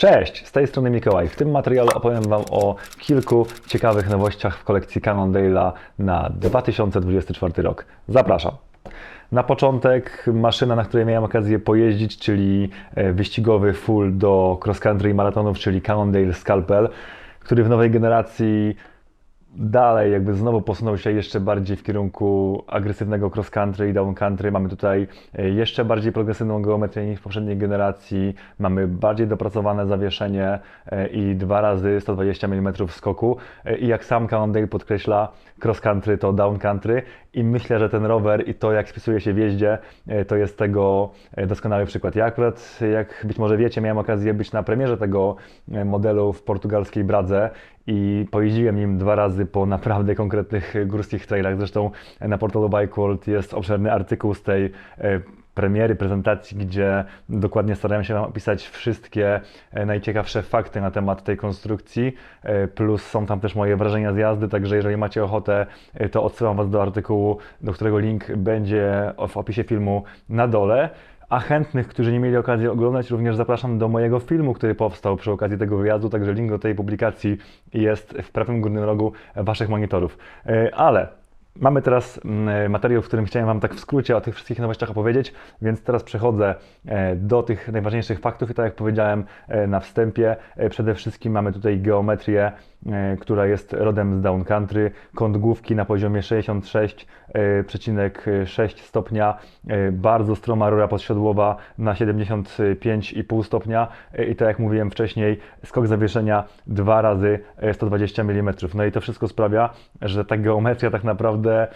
Cześć, z tej strony Mikołaj. W tym materiale opowiem Wam o kilku ciekawych nowościach w kolekcji Cannondale'a na 2024 rok. Zapraszam. Na początek maszyna, na której miałem okazję pojeździć, czyli e, wyścigowy full do cross country i maratonów, czyli Cannondale Scalpel, który w nowej generacji dalej jakby znowu posunął się jeszcze bardziej w kierunku agresywnego cross country i down country. Mamy tutaj e, jeszcze bardziej progresywną geometrię niż w poprzedniej generacji. Mamy bardziej dopracowane zawieszenie e, i dwa razy 120 mm skoku. E, I jak sam Cannondale podkreśla, cross country to down country i myślę, że ten rower i to jak spisuje się w jeździe, to jest tego doskonały przykład. Ja akurat, jak być może wiecie, miałem okazję być na premierze tego modelu w portugalskiej Bradze i pojeździłem nim dwa razy po naprawdę konkretnych górskich trailach. Zresztą na portalu Bike World jest obszerny artykuł z tej e, premiery, prezentacji, gdzie dokładnie starałem się Wam opisać wszystkie e, najciekawsze fakty na temat tej konstrukcji, e, plus są tam też moje wrażenia z jazdy, także jeżeli macie ochotę, to odsyłam Was do artykułu, do którego link będzie w opisie filmu na dole. A chętnych, którzy nie mieli okazji oglądać, również zapraszam do mojego filmu, który powstał przy okazji tego wyjazdu, także link do tej publikacji jest w prawym górnym rogu Waszych monitorów. E, Ale Mamy teraz mm, materiał, w którym chciałem Wam tak w skrócie o tych wszystkich nowościach opowiedzieć, więc teraz przechodzę e, do tych najważniejszych faktów i tak jak powiedziałem e, na wstępie, e, przede wszystkim mamy tutaj geometrię, e, która jest rodem z Down Country, kąt główki na poziomie 66,6 stopnia, e, bardzo stroma rura podsiodłowa na 75,5 stopnia. E, i tak jak mówiłem wcześniej, skok zawieszenia dwa razy e, 120 mm. No i to wszystko sprawia, że ta geometria tak naprawdę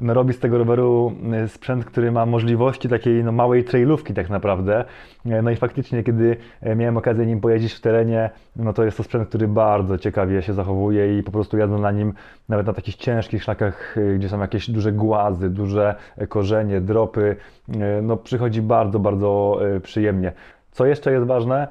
no, robi z tego roweru y, sprzęt, który ma możliwości takiej no, małej trailówki tak naprawdę. E, No i faktycznie, kiedy e, miałem okazję nim pojeździć w terenie, no to jest to sprzęt, który bardzo ciekawie się zachowuje i po prostu jadąc na nim, nawet na takich ciężkich szlakach, y, gdzie są jakieś duże głazy, duże korzenie, dropy, no przychodzi bardzo, bardzo przyjemnie. Co jeszcze jest ważne,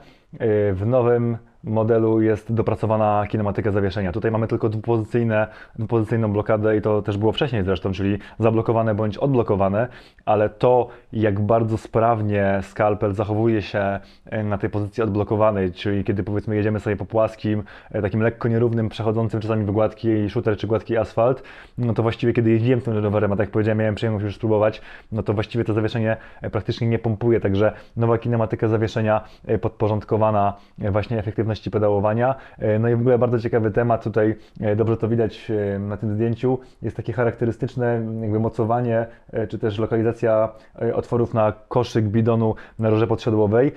w nowym modelu jest dopracowana kinematyka zawieszenia. Tutaj mamy tylko dwupozycyjne, dwupozycyjną blokadę i to też było wcześniej zresztą, czyli zablokowane bądź odblokowane, ale to jak bardzo sprawnie skalpel zachowuje się e, na tej pozycji odblokowanej, czyli kiedy powiedzmy jedziemy sobie po płaskim, e, takim lekko nierównym, przechodzącym czasami w gładki shooter czy gładki asfalt, no to właściwie kiedy jeździłem tym rowerem, a tak jak powiedziałem, miałem przyjemność już spróbować, no to właściwie to zawieszenie e, praktycznie nie pompuje, także nowa kinematyka zawieszenia podporządkowana właśnie efektywności pedałowania. E, No i w ogóle bardzo ciekawy temat, tutaj e, dobrze to widać e, na tym zdjęciu, jest takie charakterystyczne jakby mocowanie, czy też lokalizacja otworów na koszyk bidonu na rurze podsiodłowej.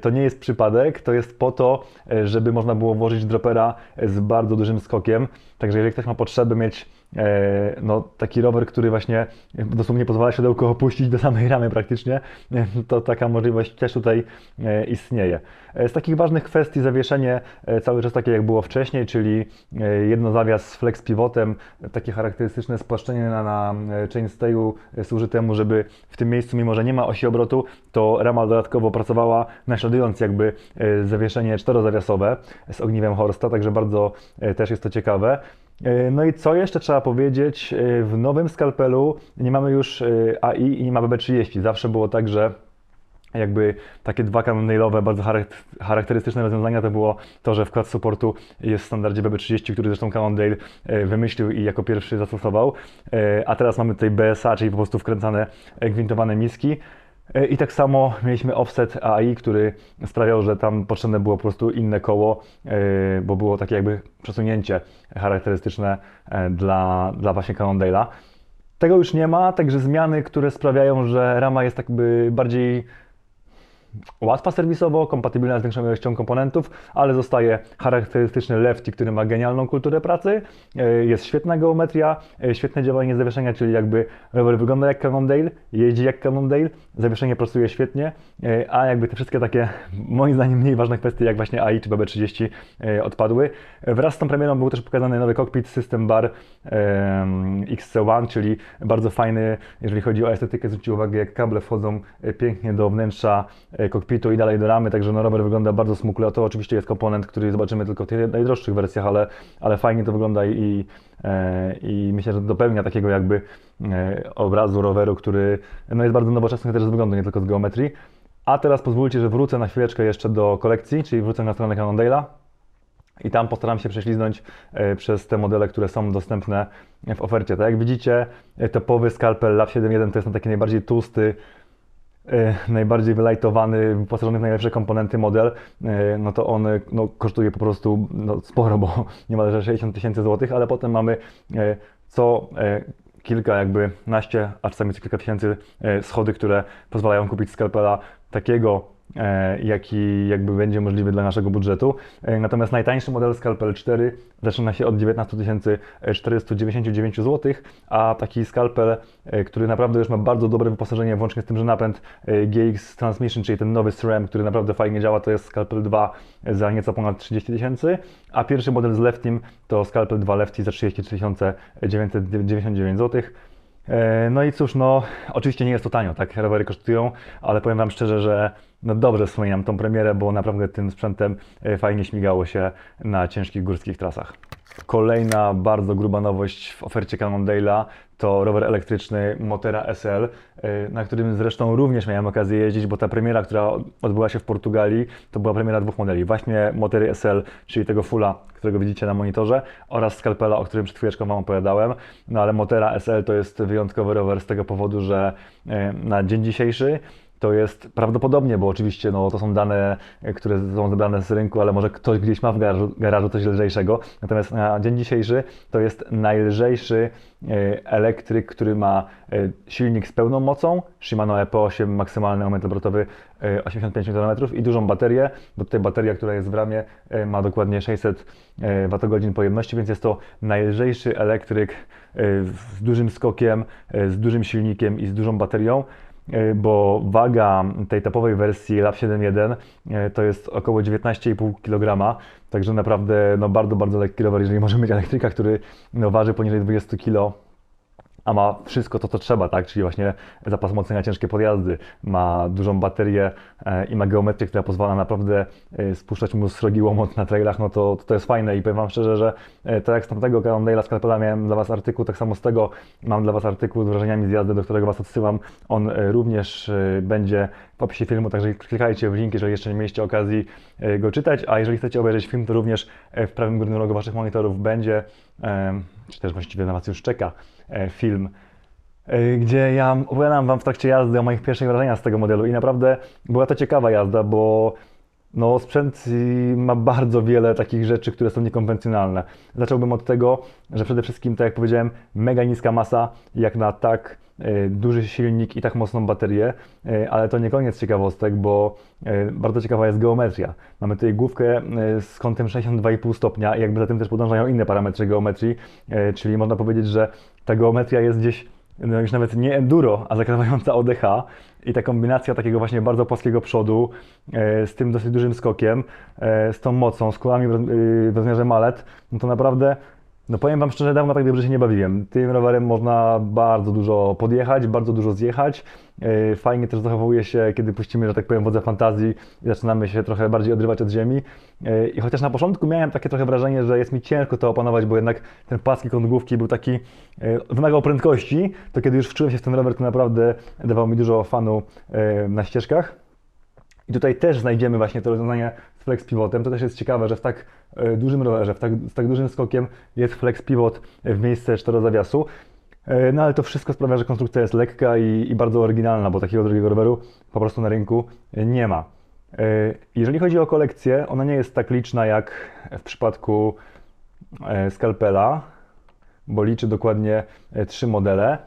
To nie jest przypadek, to jest po to, żeby można było włożyć dropera z bardzo dużym skokiem. Także jeżeli ktoś ma potrzeby mieć no, taki rower, który właśnie dosłownie pozwala siodełko opuścić do samej ramy praktycznie, to taka możliwość też tutaj istnieje. Z takich ważnych kwestii zawieszenie e, cały czas takie jak było wcześniej, czyli e, jednozawias z flex pivotem, takie charakterystyczne spłaszczenie na, na e, chainstayu służy temu, żeby w tym miejscu, mimo że nie ma osi obrotu, to rama dodatkowo pracowała naśladując jakby zawieszenie czterozawiasowe z ogniwem Horsta, także bardzo też jest to ciekawe. No i co jeszcze trzeba powiedzieć? W nowym skalpelu nie mamy już AI i nie ma BB30. Zawsze było tak, że jakby takie dwa Cannondale'owe, bardzo charak- charakterystyczne rozwiązania to było to, że wkład supportu jest w standardzie BB30, który zresztą Cannondale e, wymyślił i jako pierwszy zastosował. E, A teraz mamy tutaj BSA, czyli po prostu wkręcane gwintowane miski. E, I tak samo mieliśmy offset AI, który sprawiał, że tam potrzebne było po prostu inne koło, bo było takie jakby przesunięcie charakterystyczne dla, dla właśnie Cannondale'a. Tego już nie ma, także zmiany, które sprawiają, że rama jest jakby bardziej łatwa serwisowo, kompatybilna z większą ilością komponentów, ale zostaje charakterystyczny lefty, który ma genialną kulturę pracy, e, jest świetna geometria, e, świetne działanie zawieszenia, czyli jakby rower wygląda jak Cannondale, jeździ jak Cannondale, zawieszenie pracuje świetnie, e, a jakby te wszystkie takie moim zdaniem mniej ważne kwestie jak właśnie AI czy BB30 e, odpadły. Wraz z tą premierą był też pokazany nowy cockpit System Bar em, XC1, czyli bardzo fajny, jeżeli chodzi o estetykę, zwróćcie uwagę jak kable wchodzą pięknie do wnętrza kokpitu i dalej do ramy, także no rower wygląda bardzo smukle. To oczywiście jest komponent, który zobaczymy tylko w tych najdroższych wersjach, ale, ale fajnie to wygląda i, e, i myślę, że dopełnia takiego jakby e, obrazu roweru, który no jest bardzo nowoczesny też z wyglądu, nie tylko z geometrii. A teraz pozwólcie, że wrócę na chwileczkę jeszcze do kolekcji, czyli wrócę na stronę Cannondale'a i tam postaram się prześliznąć e, przez te modele, które są dostępne w ofercie. Tak jak widzicie, topowy skalpel Lab 7.1 to jest na taki najbardziej tłusty, najbardziej wylajtowany, wyposażony w najlepsze komponenty model, e, no to on e, no, kosztuje po prostu no, sporo, bo niemalże 60 tysięcy złotych, ale potem mamy e, co e, kilka, jakby naście, a czasami kilka tysięcy e, schody, które pozwalają kupić skalpela takiego, e, jaki jakby będzie możliwy dla naszego budżetu. E, Natomiast najtańszy model Scalpel 4 zaczyna się od 19 499 zł, a taki skalpel, e, który naprawdę już ma bardzo dobre wyposażenie, włącznie z tym, że napęd e, GX Transmission, czyli ten nowy SRAM, który naprawdę fajnie działa, to jest Scalpel 2 za nieco ponad 30 tysięcy, a pierwszy model z Leftim to Scalpel 2 Lefty za 33 999 zł. E, No i cóż, no oczywiście nie jest to tanio, tak, rowery kosztują, ale powiem Wam szczerze, że no dobrze wspominam tą premierę, bo naprawdę tym sprzętem e, fajnie śmigało się na ciężkich górskich trasach. Kolejna bardzo gruba nowość w ofercie Cannondale'a to rower elektryczny Motera SL, e, na którym zresztą również miałem okazję jeździć, bo ta premiera, która odbyła się w Portugalii, to była premiera dwóch modeli. Właśnie Motery SL, czyli tego fulla, którego widzicie na monitorze, oraz Scalpela, o którym przed chwileczką Wam opowiadałem. No ale Motera SL to jest wyjątkowy rower z tego powodu, że e, na dzień dzisiejszy to jest prawdopodobnie, bo oczywiście no, to są dane, e, które są zebrane z rynku, ale może ktoś gdzieś ma w garażu, garażu coś lżejszego. Natomiast na dzień dzisiejszy to jest najlżejszy e, elektryk, który ma e, silnik z pełną mocą, Shimano EP8 maksymalny moment obrotowy e, 85 Nm i dużą baterię, bo tutaj bateria, która jest w ramie ma dokładnie 600 e, Wh pojemności, więc jest to najlżejszy elektryk z dużym skokiem, z dużym silnikiem i z dużą baterią bo waga tej topowej wersji Lab 7.1 e, to jest około 19,5 kg, także naprawdę no, bardzo, bardzo lekki rower, jeżeli możemy mieć elektryka, który no, waży poniżej 20 kg, a ma wszystko to, co trzeba, tak? Czyli właśnie zapas mocy na ciężkie podjazdy, ma dużą baterię e, i ma geometrię, która pozwala naprawdę e, spuszczać mu srogi łomot na trailach, no to, to, jest fajne i powiem Wam szczerze, że e, tak jak z tamtego Cannondale'a Scarpela miałem dla Was artykuł, tak samo z tego mam dla Was artykuł z wrażeniami z jazdy, do którego Was odsyłam. On również będzie w opisie filmu, także klikajcie w link, jeżeli jeszcze nie mieliście okazji go czytać, a jeżeli chcecie obejrzeć film, to również w prawym górnym rogu Waszych monitorów będzie, czy też właściwie na Was już czeka, e, film, e, gdzie ja opowiadam Wam w trakcie jazdy o moich pierwszych wrażeniach z tego modelu i naprawdę była to ciekawa jazda, bo no, sprzęt ma bardzo wiele takich rzeczy, które są niekonwencjonalne. Zacząłbym od tego, że przede wszystkim, tak jak powiedziałem, mega niska masa, jak na tak duży silnik i tak mocną baterię, e, ale to nie koniec ciekawostek, bo e, bardzo ciekawa jest geometria. Mamy tutaj główkę e, z kątem 62,5 stopnia i jakby za tym też podążają inne parametry geometrii, e, czyli można powiedzieć, że ta geometria jest gdzieś no już nawet nie enduro, a zakrawająca ODH i ta kombinacja takiego właśnie bardzo płaskiego przodu e, z tym dosyć dużym skokiem, e, z tą mocą, z y, w rozmiarze malet, no to naprawdę, no powiem Wam szczerze, dawno tak dobrze się nie bawiłem. Tym rowerem można bardzo dużo podjechać, bardzo dużo zjechać. E, Fajnie też zachowuje się, kiedy puścimy, że tak powiem, wodze fantazji i zaczynamy się trochę bardziej odrywać od ziemi. E, I chociaż na początku miałem takie trochę wrażenie, że jest mi ciężko to opanować, bo jednak ten płaski kąt główki był taki, e, wymagał prędkości, to kiedy już wczułem się w ten rower, to naprawdę dawał mi dużo fanu na ścieżkach. I tutaj też znajdziemy właśnie to rozwiązanie flex pivotem. To też jest ciekawe, że w tak e, dużym rowerze, w tak, z tak dużym skokiem jest flex pivot w miejsce czterozawiasu. E, No ale to wszystko sprawia, że konstrukcja jest lekka i, i bardzo oryginalna, bo takiego drugiego roweru po prostu na rynku nie ma. E, Jeżeli chodzi o kolekcję, ona nie jest tak liczna jak w przypadku Scalpela, bo liczy dokładnie trzy modele.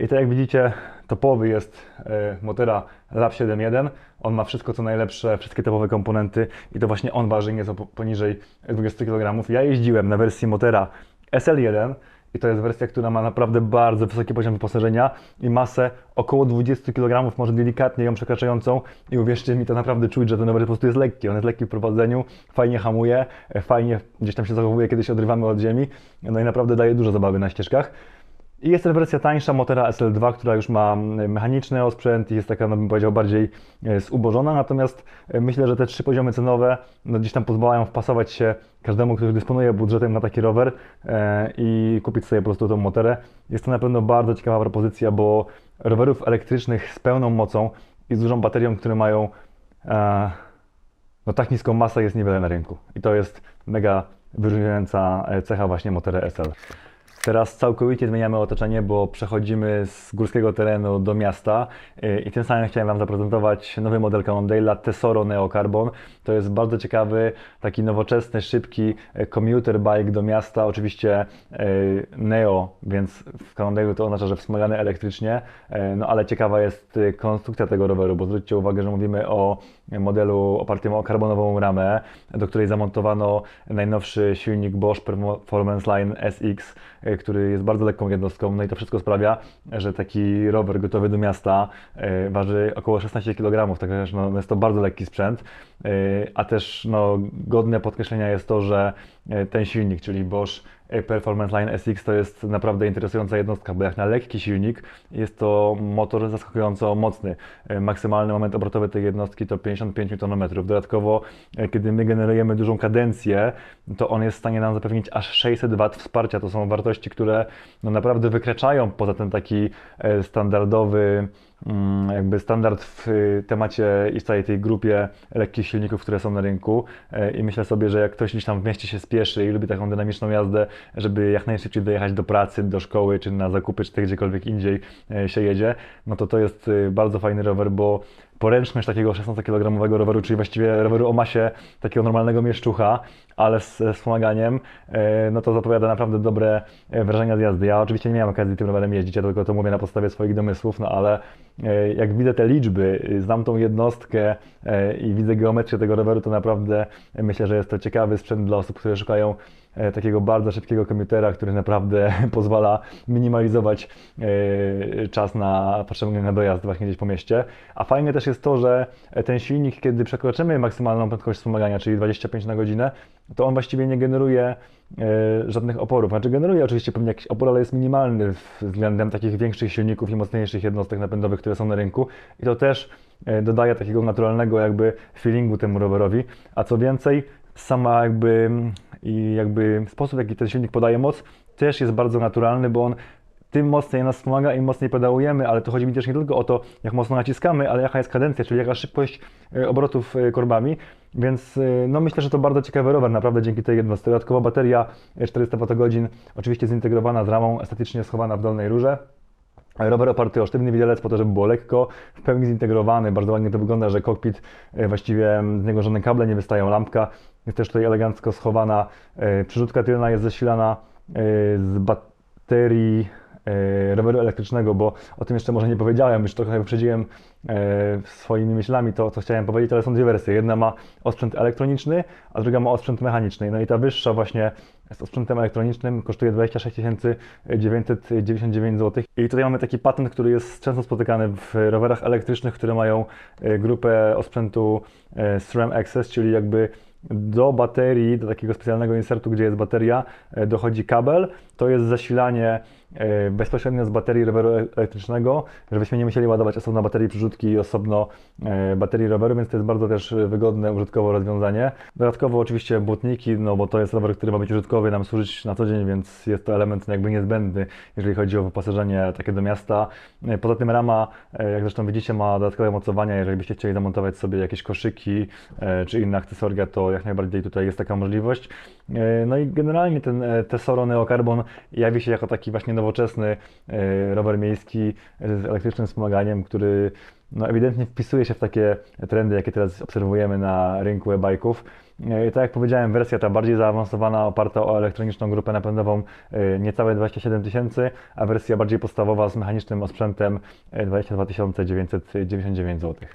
I tak jak widzicie, topowy jest e, Motera Lab 7.1. On ma wszystko co najlepsze, wszystkie topowe komponenty i to właśnie on waży nieco po- poniżej 20 kg. Ja jeździłem na wersji Motera SL1 i to jest wersja, która ma naprawdę bardzo wysoki poziom wyposażenia i masę około 20 kg, może delikatnie ją przekraczającą i uwierzcie mi, to naprawdę czuć, że ten rower po prostu jest lekki. On jest lekki w prowadzeniu, fajnie hamuje, e, fajnie gdzieś tam się zachowuje, kiedy się odrywamy od ziemi, no i naprawdę daje dużo zabawy na ścieżkach. I jest też wersja tańsza Motera SL2, która już ma mm, mechaniczny osprzęt i jest taka, no bym powiedział, bardziej e, zubożona. Natomiast e, myślę, że te trzy poziomy cenowe no, gdzieś tam pozwalają wpasować się każdemu, który dysponuje budżetem na taki rower e, i kupić sobie po prostu tą moterę. Jest to na pewno bardzo ciekawa propozycja, bo rowerów elektrycznych z pełną mocą i z dużą baterią, które mają no tak niską masę jest niewiele na rynku. I to jest mega wyróżniająca cecha właśnie Motora SL. Teraz całkowicie zmieniamy otoczenie, bo przechodzimy z górskiego terenu do miasta yy, i tym samym chciałem Wam zaprezentować nowy model Cannondale'a Tesoro Neo Carbon. To jest bardzo ciekawy, taki nowoczesny, szybki yy, commuter bike do miasta. Oczywiście yy, Neo, więc w Cannondale'u to oznacza, że wspomagany elektrycznie, no ale ciekawa jest konstrukcja tego roweru, bo zwróćcie uwagę, że mówimy o modelu opartym o karbonową ramę, do której zamontowano najnowszy silnik Bosch Performance Line SX, który jest bardzo lekką jednostką. No i to wszystko sprawia, że taki rower gotowy do miasta e, waży około 16 kg, także no, jest to bardzo lekki sprzęt. E, A też no, godne podkreślenia jest to, że e, ten silnik, czyli Bosch Performance Line SX to jest naprawdę interesująca jednostka, bo jak na lekki silnik jest to motor zaskakująco mocny. E, Maksymalny moment obrotowy tej jednostki to 55 Nm. Dodatkowo, e, kiedy my generujemy dużą kadencję, to on jest w stanie nam zapewnić aż 600 W wsparcia. To są wartości, które no naprawdę wykraczają poza ten taki e, standardowy jakby standard w y, temacie i w całej tej grupie lekkich silników, które są na rynku. E, I myślę sobie, że jak ktoś gdzieś tam w mieście się spieszy i lubi taką dynamiczną jazdę, żeby jak najszybciej dojechać do pracy, do szkoły, czy na zakupy, czy gdziekolwiek indziej e, się jedzie, no to to jest y, bardzo fajny rower, bo poręczność takiego 16-kg roweru, czyli właściwie roweru o masie takiego normalnego mieszczucha, ale z, wspomaganiem, e, no to zapowiada naprawdę dobre e, wrażenia z jazdy. Ja oczywiście nie miałem okazji tym rowerem jeździć, ja tylko to mówię na podstawie swoich domysłów, no ale e, jak widzę te liczby, znam tą jednostkę i widzę geometrię tego roweru, to naprawdę myślę, że jest to ciekawy sprzęt dla osób, które szukają takiego bardzo szybkiego komputera, który naprawdę pozwala minimalizować e, czas na potrzebny na dojazd właśnie gdzieś po mieście. A fajne też jest to, że ten silnik, kiedy przekroczymy maksymalną prędkość wspomagania, czyli 25 na godzinę, to on właściwie nie generuje e, żadnych oporów. Znaczy generuje oczywiście pewnie jakiś opór, ale jest minimalny względem takich większych silników i mocniejszych jednostek napędowych, które są na rynku. I to też e, dodaje takiego naturalnego jakby feelingu temu rowerowi. A co więcej, sama jakby i jakby sposób, w jaki ten silnik podaje moc, też jest bardzo naturalny, bo on tym mocniej nas wspomaga, im mocniej pedałujemy, ale to chodzi mi też nie tylko o to, jak mocno naciskamy, ale jaka jest kadencja, czyli jaka szybkość e, obrotów e, korbami. Więc e, no myślę, że to bardzo ciekawy rower, naprawdę dzięki tej jednostce. Dodatkowa bateria e, 400 Wh, oczywiście zintegrowana z ramą, estetycznie schowana w dolnej rurze. Rower oparty o sztywny widelec po to, żeby było lekko, w pełni zintegrowany, bardzo ładnie to wygląda, że kokpit, e, właściwie z niego żadne kable nie wystają, lampka jest też tutaj elegancko schowana, e, przerzutka tylna jest zasilana e, z baterii roweru elektrycznego, bo o tym jeszcze może nie powiedziałem, już trochę wyprzedziłem swoimi myślami to, co chciałem powiedzieć, ale są dwie wersje. Jedna ma osprzęt elektroniczny, a druga ma osprzęt mechaniczny. No i ta wyższa właśnie z osprzętem elektronicznym kosztuje 26 999 zł. I tutaj mamy taki patent, który jest często spotykany w rowerach elektrycznych, które mają e, grupę osprzętu e, SRAM Access, czyli jakby do baterii, do takiego specjalnego insertu, gdzie jest bateria, e, dochodzi kabel. To jest zasilanie bezpośrednio z baterii roweru e- elektrycznego, żebyśmy nie musieli ładować osobno baterii przyrzutki i osobno e, baterii roweru, więc to jest bardzo też wygodne, użytkowo rozwiązanie. Dodatkowo oczywiście błotniki, no bo to jest rower, który ma być użytkowy, nam służyć na co dzień, więc jest to element jakby niezbędny, jeżeli chodzi o wyposażenie takie do miasta. E, Poza tym rama, e, jak zresztą widzicie, ma dodatkowe mocowania, jeżeli byście chcieli zamontować sobie jakieś koszyki e, czy inne akcesoria, to jak najbardziej tutaj jest taka możliwość. E, No i generalnie ten e, Tesoro Neo Carbon jawi się jako taki właśnie nowoczesny e, rower miejski z elektrycznym wspomaganiem, który no ewidentnie wpisuje się w takie trendy, jakie teraz obserwujemy na rynku e-bike'ów. Tak jak powiedziałem, wersja ta bardziej zaawansowana, oparta o elektroniczną grupę napędową, niecałe 27 tysięcy, a wersja bardziej podstawowa z mechanicznym osprzętem e, 22 999 zł.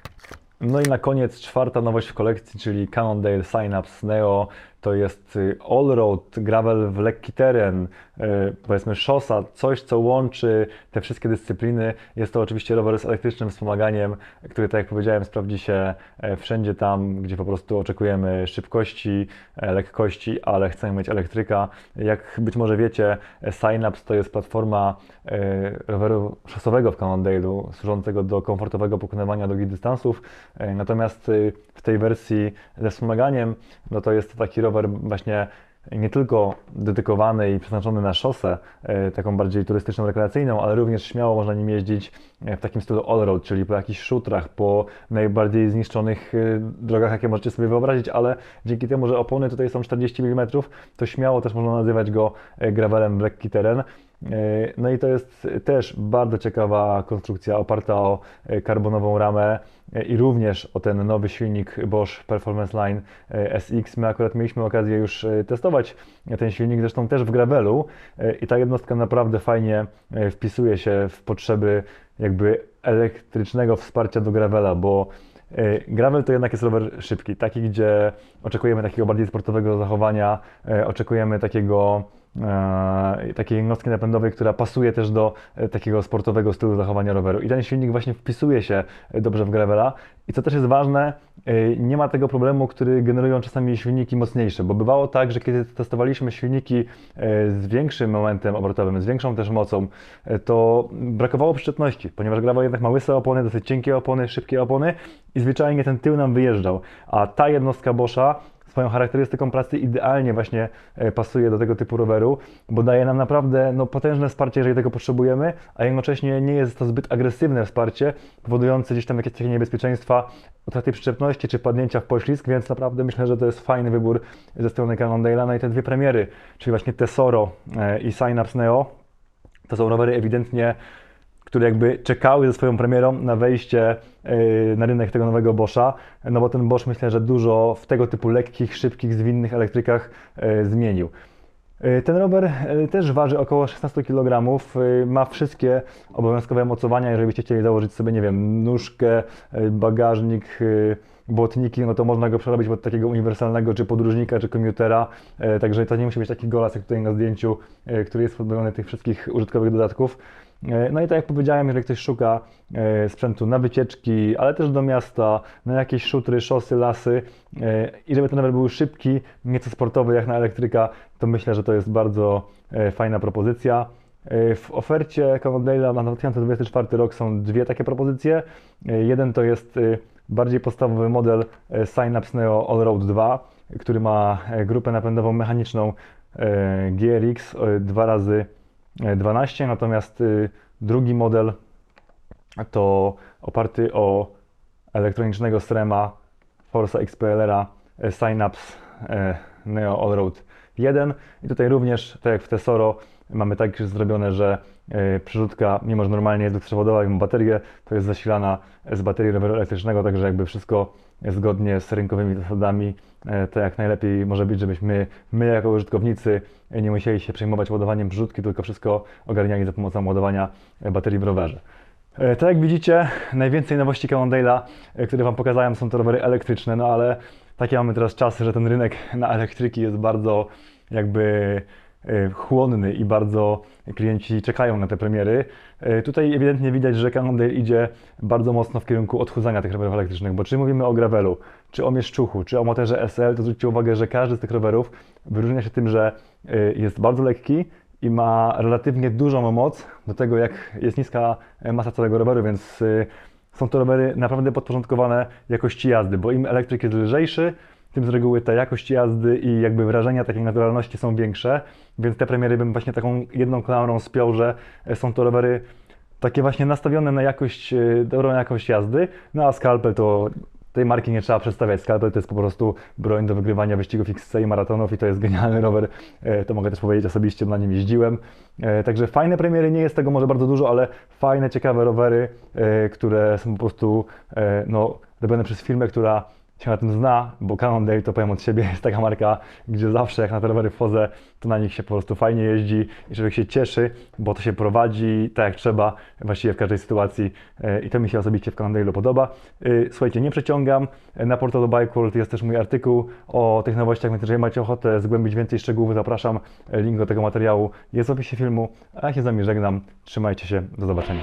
No i na koniec czwarta nowość w kolekcji, czyli Cannondale Synapse Neo. To jest y, all-road, gravel w lekki teren, y, powiedzmy szosa, coś co łączy te wszystkie dyscypliny. Jest to oczywiście rower z elektrycznym wspomaganiem, który tak jak powiedziałem sprawdzi się e, wszędzie tam, gdzie po prostu oczekujemy szybkości, e, lekkości, ale chcemy mieć elektryka. Jak być może wiecie, Synapse to jest platforma e, roweru szosowego w Cannondale'u, służącego do komfortowego pokonywania długich dystansów. Natomiast y, w tej wersji ze wspomaganiem, no to jest to taki rower właśnie nie tylko dedykowany i przeznaczony na szosę, e, taką bardziej turystyczną, rekreacyjną, ale również śmiało można nim jeździć e, w takim stylu all-road, czyli po jakichś szutrach, po najbardziej zniszczonych e, drogach, jakie możecie sobie wyobrazić, ale dzięki temu, że opony tutaj są 40 mm, to śmiało też można nazywać go gravelem w lekki teren. E, No i to jest też bardzo ciekawa konstrukcja oparta o e, karbonową ramę e, i również o ten nowy silnik Bosch Performance Line SX. My akurat mieliśmy okazję już testować ten silnik, zresztą też w gravelu i ta jednostka naprawdę fajnie wpisuje się w potrzeby jakby elektrycznego wsparcia do gravela, bo Gravel to jednak jest rower szybki, taki, gdzie oczekujemy takiego bardziej sportowego zachowania, oczekujemy takiego takiej jednostki napędowej, która pasuje też do e, takiego sportowego stylu zachowania roweru. I ten silnik właśnie wpisuje się e, dobrze w gravela. I co też jest ważne, e, nie ma tego problemu, który generują czasami silniki mocniejsze, bo bywało tak, że kiedy testowaliśmy silniki e, z większym momentem obrotowym, z większą też mocą, e, to brakowało przyczepności, ponieważ gravel jednak ma łyse opony, dosyć cienkie opony, szybkie opony i zwyczajnie ten tył nam wyjeżdżał. A ta jednostka Boscha swoją charakterystyką pracy idealnie właśnie e, pasuje do tego typu roweru, bo daje nam naprawdę no, potężne wsparcie, jeżeli tego potrzebujemy, a jednocześnie nie jest to zbyt agresywne wsparcie, powodujące gdzieś tam jakieś takie niebezpieczeństwa utraty przyczepności czy padnięcia w poślizg, więc naprawdę myślę, że to jest fajny wybór ze strony Cannondale'a. No i te dwie premiery, czyli właśnie Tesoro e, i Synapse Neo, to są rowery ewidentnie które jakby czekały ze swoją premierą na wejście yy, na rynek tego nowego Boscha, no bo ten Bosch myślę, że dużo w tego typu lekkich, szybkich, zwinnych elektrykach yy, zmienił. Yy, Ten rower też waży około 16 kg, ma wszystkie obowiązkowe mocowania, jeżeli byście chcieli założyć sobie, nie wiem, nóżkę, bagażnik, błotniki, no to można go przerobić pod takiego uniwersalnego, czy podróżnika, czy komiutera, także to nie musi być taki golas jak tutaj na zdjęciu, który jest pozbawiony tych wszystkich użytkowych dodatków. E, No i tak jak powiedziałem, jeżeli ktoś szuka e, sprzętu na wycieczki, ale też do miasta, na jakieś szutry, szosy, lasy e, i żeby ten rower był szybki, nieco sportowy jak na elektryka, to myślę, że to jest bardzo fajna propozycja. W ofercie Cannondale'a na 2024 rok są dwie takie propozycje. Jeden to jest bardziej podstawowy model Synapse Neo Allroad 2, który ma grupę napędową mechaniczną GRX 2 razy 12, natomiast y, drugi model to oparty o elektronicznego Strema Forza XPLR e, Synapse e, Neo Allroad 1 i tutaj również, tak jak w Tesoro, mamy tak zrobione, że przerzutka, mimo że normalnie jest dwuprzewodowa i ma baterię, to jest zasilana z baterii roweru elektrycznego, także jakby wszystko zgodnie z rynkowymi zasadami, e, to jak najlepiej może być, żebyśmy my jako użytkownicy nie musieli się przejmować ładowaniem przrzutki, tylko wszystko ogarniali za pomocą ładowania e, baterii w rowerze. E, Tak jak widzicie, najwięcej nowości Cannondale'a, e, które Wam pokazałem, są to rowery elektryczne, no ale takie mamy teraz czasy, że ten rynek na elektryki jest bardzo jakby e, chłonny i bardzo klienci czekają na te premiery. E, Tutaj ewidentnie widać, że Cannondale idzie bardzo mocno w kierunku odchudzania tych rowerów elektrycznych, bo czy mówimy o gravelu, czy o mieszczuchu, czy o motorze SL, to zwróćcie uwagę, że każdy z tych rowerów wyróżnia się tym, że e, jest bardzo lekki, i ma relatywnie dużą moc do tego, jak jest niska masa całego roweru, więc są to rowery naprawdę podporządkowane jakości jazdy, bo im elektryk jest lżejszy, tym z reguły ta jakość jazdy i jakby wrażenia takiej naturalności są większe, więc te premiery bym właśnie taką jedną klamrą spiął, że e, są to rowery takie właśnie nastawione na jakość, e, dobrą jakość jazdy, no a Scalpel to tej marki nie trzeba przedstawiać. Scalpel to jest po prostu broń do wygrywania wyścigów XC i maratonów i to jest genialny rower. E, To mogę też powiedzieć osobiście, na nim jeździłem. Także fajne premiery, nie jest tego może bardzo dużo, ale fajne, ciekawe rowery, które są po prostu no, robione przez firmę, która się na tym zna, bo Cannondale, to powiem od siebie, jest taka marka, gdzie zawsze jak na te rowery wchodzę, to na nich się po prostu fajnie jeździ i człowiek się cieszy, bo to się prowadzi tak jak trzeba, właściwie w każdej sytuacji e, i to mi się osobiście w Cannondale'u podoba. E, Słuchajcie, nie przeciągam, E, na portalu Bike World jest też mój artykuł o tych nowościach, więc jeżeli macie ochotę zgłębić więcej szczegółów, zapraszam, link do tego materiału jest w opisie filmu, a ja się z Wami żegnam, trzymajcie się, do zobaczenia.